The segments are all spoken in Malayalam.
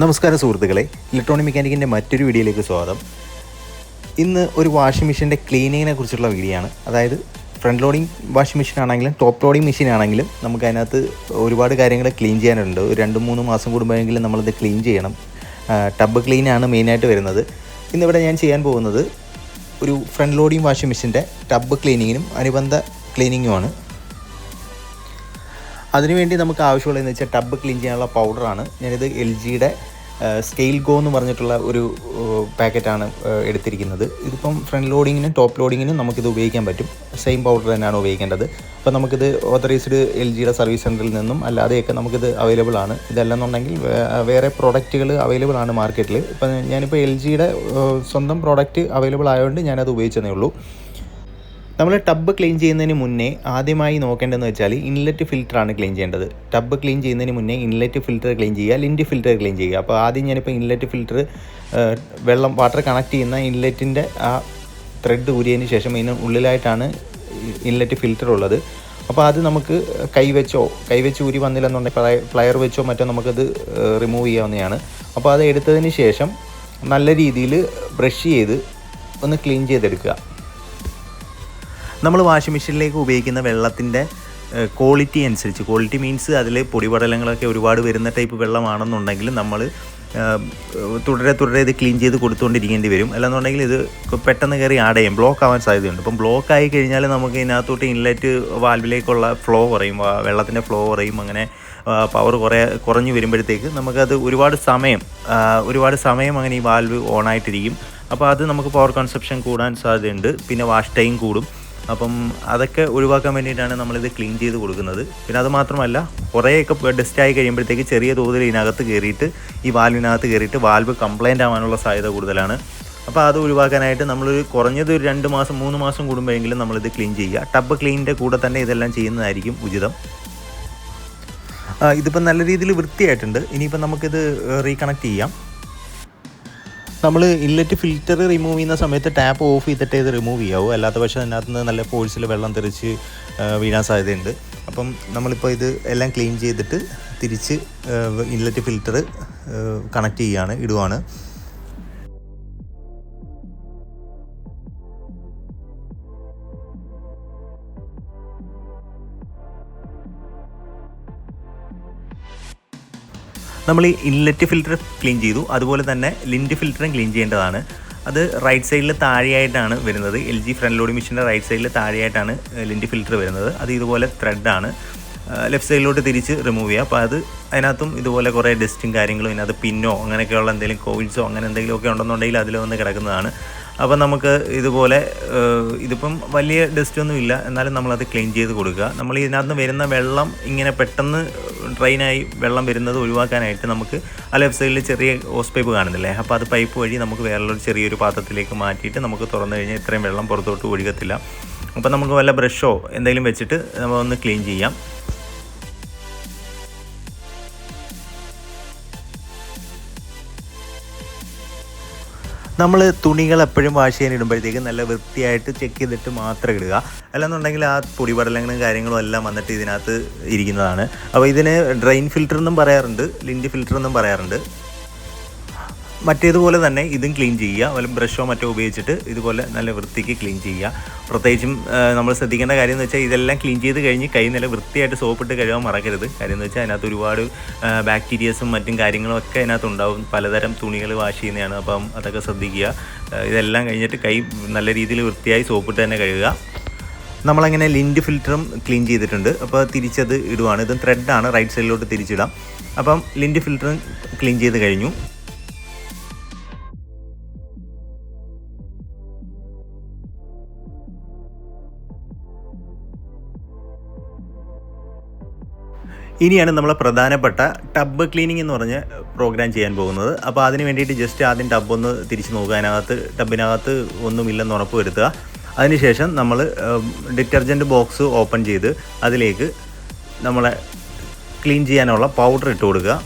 നമസ്കാരം സുഹൃത്തുക്കളെ ഇലക്ട്രോണിക് മെക്കാനിക്കിന്റെ മറ്റൊരു വീഡിയോയിലേക്ക് സ്വാഗതം. ഇന്ന് ഒരു വാഷിംഗ് മെഷീന്റെ ക്ലീനിങ്ങിനെ കുറിച്ചുള്ള വീഡിയോ ആണ്. അതായത് ഫ്രണ്ട് ലോഡിംഗ് വാഷിംഗ് മെഷീൻ ആണെങ്കിലും ടോപ്പ് ലോഡിംഗ് മെഷീൻ ആണെങ്കിലും നമുക്ക് അതിനകത്ത് ഒരുപാട് കാര്യങ്ങൾ ക്ലീൻ ചെയ്യാനുണ്ട്. ഒരു രണ്ട് മൂന്ന് മാസം കൂടുമ്പോഴെങ്കിലും നമ്മളത് ക്ലീൻ ചെയ്യണം. ടബ് ക്ലീനാണ് മെയിനായിട്ട് വരുന്നത്. ഇന്നിവിടെ ഞാൻ ചെയ്യാൻ പോകുന്നത് ഒരു ഫ്രണ്ട് ലോഡിംഗ് വാഷിംഗ് മെഷീന്റെ ടബ് ക്ലീനിങ്ങിനും അനുബന്ധ ക്ലീനിങ്ങുമാണ് അതിനുവേണ്ടി നമുക്ക് ആവശ്യമുള്ളതെന്ന് വെച്ചാൽ ടബ് ക്ലീൻ ചെയ്യാനുള്ള പൗഡറാണ് ഞാനിത് എൽ ജിയുടെ സ്കെയിൽ ഗോ എന്ന് പറഞ്ഞിട്ടുള്ള ഒരു പാക്കറ്റാണ് എടുത്തിരിക്കുന്നത്. ഇതിപ്പം ഫ്രണ്ട് ലോഡിങ്ങിനും ടോപ്പ് ലോഡിങ്ങിനും നമുക്കിത് ഉപയോഗിക്കാൻ പറ്റും. സെയിം പൗഡർ തന്നെയാണ് ഉപയോഗിക്കേണ്ടത്. അപ്പോൾ നമുക്കിത് ഓതറൈസ്ഡ് എൽ ജിയുടെ സർവീസ് സെന്ററിൽ നിന്നും അല്ലാതെയൊക്കെ നമുക്കിത് അവൈലബിൾ ആണ്. ഇതല്ലെന്നുണ്ടെങ്കിൽ വേറെ പ്രോഡക്റ്റുകൾ അവൈലബിൾ ആണ് മാർക്കറ്റിൽ ഇപ്പം ഞാനിപ്പോൾ എൽ ജിയുടെ സ്വന്തം പ്രോഡക്റ്റ് അവൈലബിൾ ആയതുകൊണ്ട് ഞാനത് ഉപയോഗിച്ചതേ ഉള്ളൂ. നമ്മൾ ടബ് ക്ലീൻ ചെയ്യുന്നതിന് മുന്നേ ആദ്യമായി നോക്കേണ്ടതെന്ന് വെച്ചാൽ ഇൻലെറ്റ് ഫിൽറ്ററാണ് ക്ലീൻ ചെയ്യേണ്ടത്. ടബ് ക്ലീൻ ചെയ്യുന്നതിന് മുന്നേ ഇൻലെറ്റ് ഫിൽറ്റർ ക്ലീൻ ചെയ്യുക ലിന്റ് ഫിൽറ്റർ ക്ലീൻ ചെയ്യുക. അപ്പോൾ ആദ്യം ഞാനിപ്പോൾ ഇൻലെറ്റ് ഫിൽറ്റർ വെള്ളം വാട്ടർ കണക്ട് ചെയ്യുന്ന ഇൻലെറ്റിന്റെ ആ ത്രെഡ് ഊരിയതിന് ശേഷം ഇതിന് ഉള്ളിലായിട്ടാണ് ഇൻലെറ്റ് ഫിൽറ്റർ ഉള്ളത്. അപ്പോൾ അത് നമുക്ക് കൈവച്ചോ കൈവച്ച് ഊരി വന്നില്ലെന്നുണ്ടെങ്കിൽ പ്ലയർ വെച്ചോ മറ്റോ നമുക്കത് റിമൂവ് ചെയ്യാവുന്നതാണ്. അപ്പോൾ അത് എടുത്തതിന് ശേഷം നല്ല രീതിയിൽ ബ്രഷ് ചെയ്ത് ഒന്ന് ക്ലീൻ ചെയ്തെടുക്കുക. നമ്മൾ വാഷിംഗ് മെഷീനിലേക്ക് ഉപയോഗിക്കുന്ന വെള്ളത്തിന്റെ ക്വാളിറ്റി അനുസരിച്ച്. ക്വാളിറ്റി മീൻസ് അതിൽ പൊടിപടലങ്ങളൊക്കെ ഒരുപാട് വരുന്ന ടൈപ്പ് വെള്ളമാണെന്നുണ്ടെങ്കിൽ നമ്മൾ തുടരെ തുടരെ ഇത് ക്ലീൻ ചെയ്ത് കൊടുത്തുകൊണ്ടിരിക്കേണ്ടി വരും. അല്ലാന്നുണ്ടെങ്കിൽ ഇത് പെട്ടെന്ന് കയറി ആഡ് ചെയ്യും. ബ്ലോക്ക് ആവാൻ സാധ്യതയുണ്ട്. അപ്പം ബ്ലോക്ക് ആയി കഴിഞ്ഞാൽ നമുക്ക് ഇതിനകത്തോട്ട് ഇൻലെറ്റ് വാൽവിലേക്കുള്ള ഫ്ലോ കുറയും. വെള്ളത്തിന്റെ ഫ്ലോ കുറയും. അങ്ങനെ പവർ കുറേ കുറഞ്ഞു വരുമ്പോഴത്തേക്ക് നമുക്കത് ഒരുപാട് സമയം ഒരുപാട് സമയം അങ്ങനെ ഈ വാൽവ് ഓണായിട്ടിരിക്കും അപ്പോൾ അത് നമുക്ക് പവർ കൺസപ്ഷൻ കൂടാൻ സാധ്യതയുണ്ട്. പിന്നെ വാഷ് ടൈം കൂടും. അപ്പം അതൊക്കെ ഒഴിവാക്കാൻ വേണ്ടിയിട്ടാണ് നമ്മളിത് ക്ലീൻ ചെയ്ത് കൊടുക്കുന്നത്. പിന്നെ അത് മാത്രമല്ല കുറേയൊക്കെ ഡസ്റ്റ് ആയി കഴിയുമ്പോഴത്തേക്ക് ചെറിയ തോതിൽ ഇതിനകത്ത് കയറിയിട്ട് ഈ വാൽവിനകത്ത് കയറിയിട്ട് വാൽവ് കംപ്ലൈന്റ് ആവാനുള്ള സാധ്യത കൂടുതലാണ്. അപ്പോൾ അത് ഒഴിവാക്കാനായിട്ട് നമ്മളൊരു കുറഞ്ഞത് ഒരു രണ്ട് മാസം മൂന്ന് മാസം കൂടുമ്പോഴെങ്കിലും നമ്മളിത് ക്ലീൻ ചെയ്യുക. ടബ് ക്ലീനിന്റെ കൂടെ തന്നെ ഇതെല്ലാം ചെയ്യുന്നതായിരിക്കും ഉചിതം. ഇതിപ്പോൾ ഇതിപ്പം നല്ല രീതിയിൽ വൃത്തിയായിട്ടുണ്ട്. ഇനിയിപ്പോൾ നമുക്കിത് റീകണക്ട് ചെയ്യാം. നമ്മൾ ഇൻലെറ്റ് ഫിൽറ്റർ റിമൂവ് ചെയ്യുന്ന സമയത്ത് ടാപ്പ് ഓഫ് ചെയ്തിട്ട് ഇത് റിമൂവ് ചെയ്യാവൂ. അല്ലാത്ത പക്ഷേ അതിനകത്ത് നിന്ന് നല്ല ഫോഴ്സിൽ വെള്ളം തെറിച്ച് വീഴാൻ സാധ്യതയുണ്ട്. അപ്പം നമ്മളിപ്പോൾ ഇത് എല്ലാം ക്ലീൻ ചെയ്തിട്ട് തിരിച്ച് ഇൻലെറ്റ് ഫിൽറ്റർ കണക്ട് ചെയ്യുകയാണ് ഇടുവാണ്. നമ്മൾ ഈ ഇൻലെറ്റ് ഫിൽറ്റർ ക്ലീൻ ചെയ്തു. അതുപോലെ തന്നെ ലിന്റ് ഫിൽറ്ററും ക്ലീൻ ചെയ്യേണ്ടതാണ്. അത് റൈറ്റ് സൈഡിൽ താഴെയായിട്ടാണ് വരുന്നത്. എൽ ജി ഫ്രണ്ട് ലോഡിംഗ് മെഷീന്റെ റൈറ്റ് സൈഡിൽ താഴെയായിട്ടാണ് ലിന്റ് ഫിൽറ്റർ വരുന്നത്. അത് ഇതുപോലെ ത്രെഡാണ് ലെഫ്റ്റ് സൈഡിലോട്ട് തിരിച്ച് റിമൂവ് ചെയ്യുക അപ്പോൾ അത് അതിനകത്തും ഇതുപോലെ കുറേ ഡസ്റ്റും കാര്യങ്ങളും ഇതിനകത്ത് പിന്നോ അങ്ങനെയൊക്കെയുള്ള എന്തെങ്കിലും കോയിൽസോ അങ്ങനെ എന്തെങ്കിലുമൊക്കെ ഉണ്ടെന്നുണ്ടെങ്കിൽ അതിൽ വന്ന് കിടക്കുന്നതാണ്. അപ്പോൾ നമുക്ക് ഇതുപോലെ ഇതിപ്പം വലിയ ഡസ്റ്റ് ഒന്നും ഇല്ല. എന്നാലും നമ്മളത് ക്ലീൻ ചെയ്ത് കൊടുക്കുക. നമ്മൾ ഇതിനകത്ത് വരുന്ന വെള്ളം ഇങ്ങനെ പെട്ടെന്ന് ഡ്രെയിനായി വെള്ളം വരുന്നത് ഒഴിവാക്കാനായിട്ട് നമുക്ക് ആ ലെഫ്റ്റ് സൈഡിൽ ചെറിയ ഹോസ് പൈപ്പ് കാണുന്നില്ലേ? അപ്പോൾ അത് പൈപ്പ് വഴി നമുക്ക് വേറൊരു ചെറിയൊരു പാത്രത്തിലേക്ക് മാറ്റിയിട്ട് നമുക്ക് തുറന്നു കഴിഞ്ഞാൽ ഇത്രയും വെള്ളം പുറത്തോട്ട് ഒഴുകത്തില്ല. അപ്പോൾ നമുക്ക് വല്ല ബ്രഷോ എന്തെങ്കിലും വെച്ചിട്ട് നമ്മൾ ഒന്ന് ക്ലീൻ ചെയ്യാം. നമ്മൾ തുണികൾ എപ്പോഴും വാഷ് ചെയ്യാൻ ഇടുമ്പോഴത്തേക്ക് നല്ല വൃത്തിയായിട്ട് ചെക്ക് ചെയ്തിട്ട് മാത്രം ഇടുക. അല്ലെന്നുണ്ടെങ്കിൽ ആ പൊടിപടലങ്ങളും കാര്യങ്ങളും എല്ലാം വന്നിട്ട് ഇതിനകത്ത് ഇരിക്കുന്നതാണ്. അപ്പോൾ ഇതിന് ഡ്രെയിൻ ഫിൽറ്റർ എന്നും പറയാറുണ്ട് ലിൻഡ് ഫിൽറ്റർ എന്നും പറയാറുണ്ട്. മറ്റേതുപോലെ തന്നെ ഇതും ക്ലീൻ ചെയ്യുക. വല്ല ബ്രഷോ മറ്റോ ഉപയോഗിച്ചിട്ട് ഇതുപോലെ നല്ല വൃത്തിക്ക് ക്ലീൻ ചെയ്യുക. പ്രത്യേകിച്ചും നമ്മൾ ശ്രദ്ധിക്കേണ്ട കാര്യം എന്ന് വെച്ചാൽ ഇതെല്ലാം ക്ലീൻ ചെയ്ത് കഴിഞ്ഞ് കൈ നല്ല വൃത്തിയായിട്ട് സോപ്പിട്ട് കഴുകാൻ മറക്കരുത്. കാര്യം എന്ന് വെച്ചാൽ അതിനകത്ത് ഒരുപാട് ബാക്ടീരിയസും മറ്റും കാര്യങ്ങളും ഒക്കെ അതിനകത്ത് ഉണ്ടാവും. പലതരം തുണികൾ വാഷ് ചെയ്യുന്നതാണ്. അപ്പം അതൊക്കെ ശ്രദ്ധിക്കുക. ഇതെല്ലാം കഴിഞ്ഞിട്ട് കൈ നല്ല രീതിയിൽ വൃത്തിയായി സോപ്പിട്ട് തന്നെ കഴുകുക. നമ്മളങ്ങനെ ലിൻഡ് ഫിൽറ്ററും ക്ലീൻ ചെയ്തിട്ടുണ്ട്. അപ്പോൾ തിരിച്ചത് ഇടുവാണ്. ഇത് ത്രെഡാണ് റൈറ്റ് സൈഡിലോട്ട് തിരിച്ചിടാം. അപ്പം ലിൻഡ് ഫിൽറ്ററും ക്ലീൻ ചെയ്ത് കഴിഞ്ഞു. ഇനിയാണ് നമ്മൾ പ്രധാനപ്പെട്ട ടബ് ക്ലീനിങ് എന്ന് പറഞ്ഞ പ്രോഗ്രാം ചെയ്യാൻ പോകുന്നത്. അപ്പോൾ അതിന് വേണ്ടിയിട്ട് ജസ്റ്റ് ആദ്യം ടബ് ഒന്ന് തിരിച്ച് നോക്കുക. അതിനകത്ത് ടബിനകത്ത് ഒന്നുമില്ലെന്ന് ഉറപ്പ് വരുത്തുക. അതിനുശേഷം നമ്മൾ ഡിറ്റർജന്റ് ബോക്സ് ഓപ്പൺ ചെയ്ത് അതിലേക്ക് നമ്മളെ ക്ലീൻ ചെയ്യാനുള്ള പൗഡർ ഇട്ട് കൊടുക്കുക.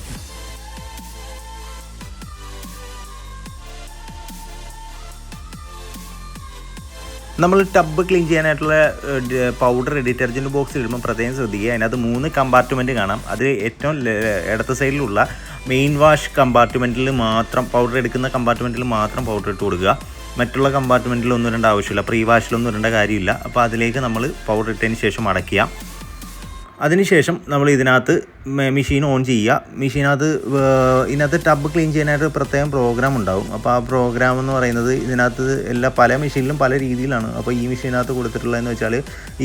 നമ്മൾ ടബ് ക്ലീൻ ചെയ്യാനായിട്ടുള്ള പൗഡർ ഡിറ്റർജന്റ് ബോക്സ് ഇടുമ്പോൾ പ്രത്യേകം ശ്രദ്ധിക്കുക. അതിനകത്ത് മൂന്ന് കമ്പാർട്ട്മെന്റ് കാണാം. അത് ഏറ്റവും ഇടത്ത സൈഡിലുള്ള മെയിൻ വാഷ് കമ്പാർട്ട്മെന്റിൽ മാത്രം പൗഡർ എടുക്കുന്ന കമ്പാർട്ട്മെന്റിൽ മാത്രം പൗഡർ ഇട്ട് കൊടുക്കുക. മറ്റുള്ള കമ്പാർട്ട്മെന്റിൽ ഒന്നും ഇടേണ്ട ആവശ്യമില്ല. പ്രീ വാഷിലൊന്നും ഇടേണ്ട കാര്യമില്ല. അപ്പോൾ അതിലേക്ക് നമ്മൾ പൗഡർ ഇട്ടതിന് ശേഷം അടയ്ക്കുക. അതിനുശേഷം നമ്മൾ ഇതിനകത്ത് മെഷീൻ ഓൺ ചെയ്യുക. മെഷീനകത്ത് ഇതിനകത്ത് ടബ് ക്ലീൻ ചെയ്യാനായിട്ട് പ്രത്യേകം പ്രോഗ്രാം ഉണ്ടാവും. അപ്പോൾ ആ പ്രോഗ്രാം എന്ന് പറയുന്നത് ഇതിനകത്ത് എല്ലാ പല മെഷീനിലും പല രീതിയിലാണ്. അപ്പോൾ ഈ മെഷീനകത്ത് കൊടുത്തിട്ടുള്ളതെന്ന് വെച്ചാൽ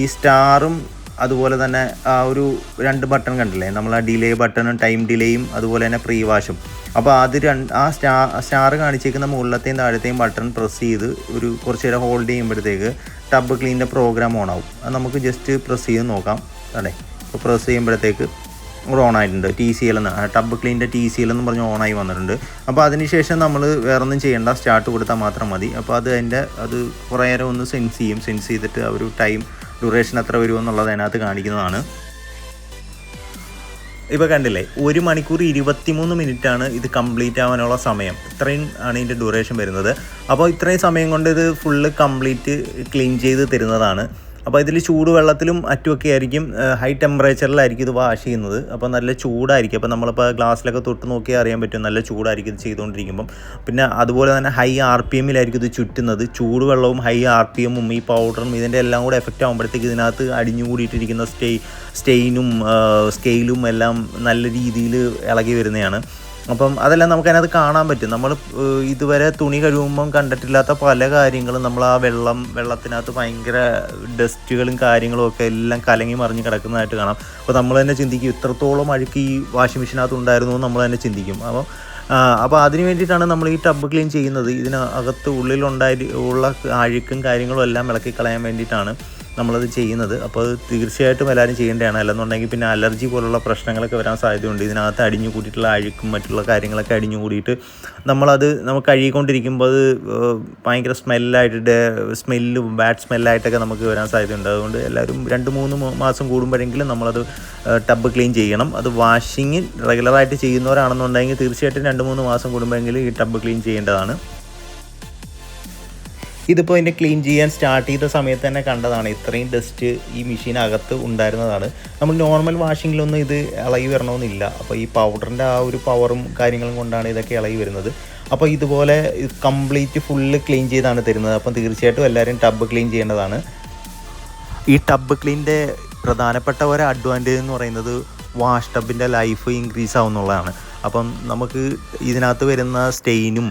ഈ സ്റ്റാറും അതുപോലെ തന്നെ ആ ഒരു രണ്ട് ബട്ടൺ കണ്ടില്ലേ? നമ്മൾ ആ ഡിലേ ബട്ടണും ടൈം ഡിലേയും അതുപോലെ തന്നെ പ്രീ വാഷും അപ്പോൾ അത് രണ്ട് ആ സ്റ്റാ സ്റ്റാർ കാണിച്ചേക്കുന്ന മുകളിലത്തെയും താഴത്തെയും ബട്ടൺ പ്രസ് ചെയ്ത് ഒരു കുറച്ച് നേരം ഹോൾഡ് ചെയ്യുമ്പോഴത്തേക്ക് ടബ് ക്ലീനിന്റെ പ്രോഗ്രാം ഓൺ ആവും. അത് നമുക്ക് ജസ്റ്റ് പ്രസ് ചെയ്ത് നോക്കാം. അതെ അപ്പോൾ പ്രസ് ചെയ്യുമ്പോഴത്തേക്ക് ഇവിടെ ഓൺ ആയിട്ടുണ്ട്. ടി സി എൽ എന്ന് ടബ് ക്ലീന്റെ ടി സി എൽ എന്ന് പറഞ്ഞ് ഓണായി വന്നിട്ടുണ്ട്. അപ്പോൾ അതിനുശേഷം നമ്മൾ വേറെ ഒന്നും ചെയ്യേണ്ട സ്റ്റാർട്ട് കൊടുത്താൽ മാത്രം മതി. അപ്പോൾ അത് അതിന്റെ അത് കുറേ നേരം ഒന്ന് സെൻസ് ചെയ്യും. സെൻസ് ചെയ്തിട്ട് ആ ഒരു ടൈം ഡ്യൂറേഷൻ എത്ര വരുമെന്നുള്ളത് അതിനകത്ത് കാണിക്കുന്നതാണ്. ഇപ്പോൾ കണ്ടില്ലേ ഒരു മണിക്കൂർ ഇരുപത്തിമൂന്ന് മിനിറ്റാണ് ഇത് കംപ്ലീറ്റ് ആവാനുള്ള സമയം. ഇത്രയും ആണ് ഇതിന്റെ ഡ്യൂറേഷൻ വരുന്നത്. അപ്പോൾ ഇത്രയും സമയം കൊണ്ട് ഇത് ഫുള്ള് കംപ്ലീറ്റ് ക്ലീൻ ചെയ്ത് തരുന്നതാണ്. അപ്പോൾ ഇതിൽ ചൂടുവെള്ളത്തിലും അറ്റുമൊക്കെ ആയിരിക്കും ഹൈ ടെമ്പറേച്ചറിലായിരിക്കും ഇത് വാഷ് ചെയ്യുന്നത്. അപ്പോൾ നല്ല ചൂടായിരിക്കും. അപ്പോൾ നമ്മളിപ്പോൾ ഗ്ലാസ്സിലൊക്കെ തൊട്ട് നോക്കിയാൽ അറിയാൻ പറ്റും നല്ല ചൂടായിരിക്കും ഇത് ചെയ്തുകൊണ്ടിരിക്കുമ്പം പിന്നെ അതുപോലെ തന്നെ ഹൈ ആർ പി എമ്മിലായിരിക്കും ഇത് ചുറ്റുന്നത്. ചൂട് വെള്ളവും ഹൈ ആർ പി എമ്മും ഈ പൗഡറും ഇതിന്റെ എല്ലാം കൂടെ എഫക്റ്റ് ആകുമ്പോഴത്തേക്ക് ഇതിനകത്ത് അടിഞ്ഞുകൂടിയിട്ടിരിക്കുന്ന സ്റ്റേ സ്റ്റെയിനും സ്കെയിലും എല്ലാം നല്ല രീതിയിൽ ഇളകി വരുന്നതാണ്. അപ്പം അതെല്ലാം നമുക്ക് അതിനകത്ത് കാണാൻ പറ്റും. നമ്മൾ ഇതുവരെ തുണി കഴുകുമ്പം കണ്ടിട്ടില്ലാത്ത പല കാര്യങ്ങളും നമ്മൾ ആ വെള്ളം വെള്ളത്തിനകത്ത് ഭയങ്കര ഡസ്റ്റുകളും കാര്യങ്ങളും ഒക്കെ എല്ലാം കലങ്ങി മറിഞ്ഞ് കിടക്കുന്നതായിട്ട് കാണാം. അപ്പോൾ നമ്മൾ തന്നെ ചിന്തിക്കും ഇത്രത്തോളം അഴുക്ക് ഈ വാഷിംഗ് മെഷീനകത്ത് ഉണ്ടായിരുന്നു നമ്മൾ തന്നെ ചിന്തിക്കും. അപ്പോൾ അപ്പോൾ അതിന് വേണ്ടിയിട്ടാണ് നമ്മൾ ഈ ടബ് ക്ലീൻ ചെയ്യുന്നത്. ഇതിനകത്ത് ഉള്ളിലുണ്ടായി ഉള്ള അഴുക്കും കാര്യങ്ങളും എല്ലാം ഇളക്കി കളയാൻ വേണ്ടിയിട്ടാണ്. നമ്മളത് ചെയ്യുന്നത്. അപ്പോൾ അത് തീർച്ചയായിട്ടും എല്ലാവരും ചെയ്യേണ്ടതാണ്. അല്ലെന്നുണ്ടെങ്കിൽ പിന്നെ അലർജി പോലുള്ള പ്രശ്നങ്ങളൊക്കെ വരാൻ സാധ്യതയുണ്ട്. ഇതിനകത്ത് അടിഞ്ഞു കൂട്ടിയിട്ടുള്ള അഴുക്കും മറ്റുള്ള കാര്യങ്ങളൊക്കെ അടിഞ്ഞു കൂടിയിട്ട് നമ്മളത് നമുക്ക് കഴുകിക്കൊണ്ടിരിക്കുമ്പോൾ അത് ഭയങ്കര സ്മെല്ലായിട്ട് സ്മെല്ലും ബാഡ് സ്മെല്ലായിട്ടൊക്കെ നമുക്ക് വരാൻ സാധ്യതയുണ്ട്. അതുകൊണ്ട് എല്ലാവരും രണ്ട് മൂന്ന് മാസം കൂടുമ്പോഴെങ്കിലും നമ്മളത് ടബ് ക്ലീൻ ചെയ്യണം. അത് വാഷിങ് റെഗുലറായിട്ട് ചെയ്യുന്നവരാണെന്നുണ്ടെങ്കിൽ തീർച്ചയായിട്ടും രണ്ട് മൂന്ന് മാസം കൂടുമ്പോഴെങ്കിലും ഈ ടബ് ക്ലീൻ ചെയ്യേണ്ടതാണ്. ഇതിപ്പോൾ ഇതിന്റെ ക്ലീൻ ചെയ്യാൻ സ്റ്റാർട്ട് ചെയ്ത സമയത്ത് തന്നെ കണ്ടതാണ്. ഇത്രയും ഡസ്റ്റ് ഈ മെഷീൻ അകത്ത് ഉണ്ടായിരുന്നതാണ്. നമ്മൾ നോർമൽ വാഷിങ്ങിലൊന്നും ഇത് ഇളകി വരണമെന്നില്ല. അപ്പോൾ ഈ പൗഡറിന്റെ ആ ഒരു പവറും കാര്യങ്ങളും കൊണ്ടാണ് ഇതൊക്കെ ഇളകി വരുന്നത്. അപ്പോൾ ഇതുപോലെ കംപ്ലീറ്റ് ഫുള്ള് ക്ലീൻ ചെയ്താണ് തരുന്നത്. അപ്പം തീർച്ചയായിട്ടും എല്ലാവരും ടബ് ക്ലീൻ ചെയ്യേണ്ടതാണ്. ഈ ടബ് ക്ലീന്റെ പ്രധാനപ്പെട്ട ഒരു അഡ്വാന്റേജ് എന്ന് പറയുന്നത് വാഷ് ടബിന്റെ ലൈഫ് ഇൻക്രീസ് ആവുന്നുള്ളതാണ്. അപ്പം നമുക്ക് ഇതിനകത്ത് വരുന്ന സ്റ്റെയിനും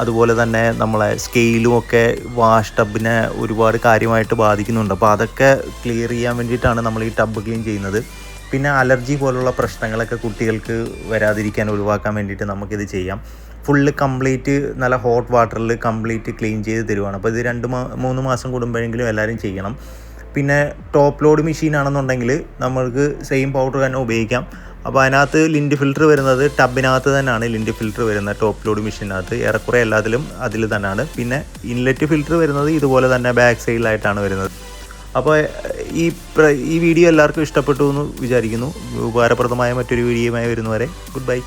അതുപോലെ തന്നെ നമ്മളെ സ്കെയിലും ഒക്കെ വാഷ് ടബിനെ ഒരുപാട് കാര്യമായിട്ട് ബാധിക്കുന്നുണ്ട്. അപ്പോൾ അതൊക്കെ ക്ലിയർ ചെയ്യാൻ വേണ്ടിയിട്ടാണ് നമ്മൾ ഈ ടബ് ക്ലീൻ ചെയ്യുന്നത്. പിന്നെ അലർജി പോലുള്ള പ്രശ്നങ്ങളൊക്കെ കുട്ടികൾക്ക് വരാതിരിക്കാൻ ഒഴിവാക്കാൻ വേണ്ടിയിട്ട് നമുക്കിത് ചെയ്യാം. ഫുള്ള് കംപ്ലീറ്റ് നല്ല ഹോട്ട് വാട്ടറിൽ കംപ്ലീറ്റ് ക്ലീൻ ചെയ്ത് തരുവാണ്. അപ്പോൾ ഇത് രണ്ട് മാ മൂന്ന് മാസം കൂടുമ്പോഴെങ്കിലും എല്ലാവരും ചെയ്യണം. പിന്നെ ടോപ്പ് ലോഡ് മെഷീൻ ആണെന്നുണ്ടെങ്കിൽ നമ്മൾക്ക് സെയിം പൗഡർ തന്നെ ഉപയോഗിക്കാം. അപ്പോൾ അതിനകത്ത് ലിൻഡ് ഫിൽറ്റർ വരുന്നത് ടബിനകത്ത് തന്നെയാണ് ലിൻഡ് ഫിൽറ്റർ വരുന്നത് ടോപ്പ് ലോഡ് മെഷീനകത്ത്. ഏറെക്കുറെ എല്ലാത്തിലും അതിൽ തന്നെയാണ്. പിന്നെ ഇൻലെറ്റ് ഫിൽറ്റർ വരുന്നത് ഇതുപോലെ തന്നെ ബാക്ക് സൈഡിലായിട്ടാണ് വരുന്നത്. അപ്പോൾ ഈ ഈ വീഡിയോ എല്ലാവർക്കും ഇഷ്ടപ്പെട്ടു എന്ന് വിചാരിക്കുന്നു. ഉപകാരപ്രദമായ മറ്റൊരു വീഡിയോയുമായി വരുന്നവരെ ഗുഡ് ബൈ.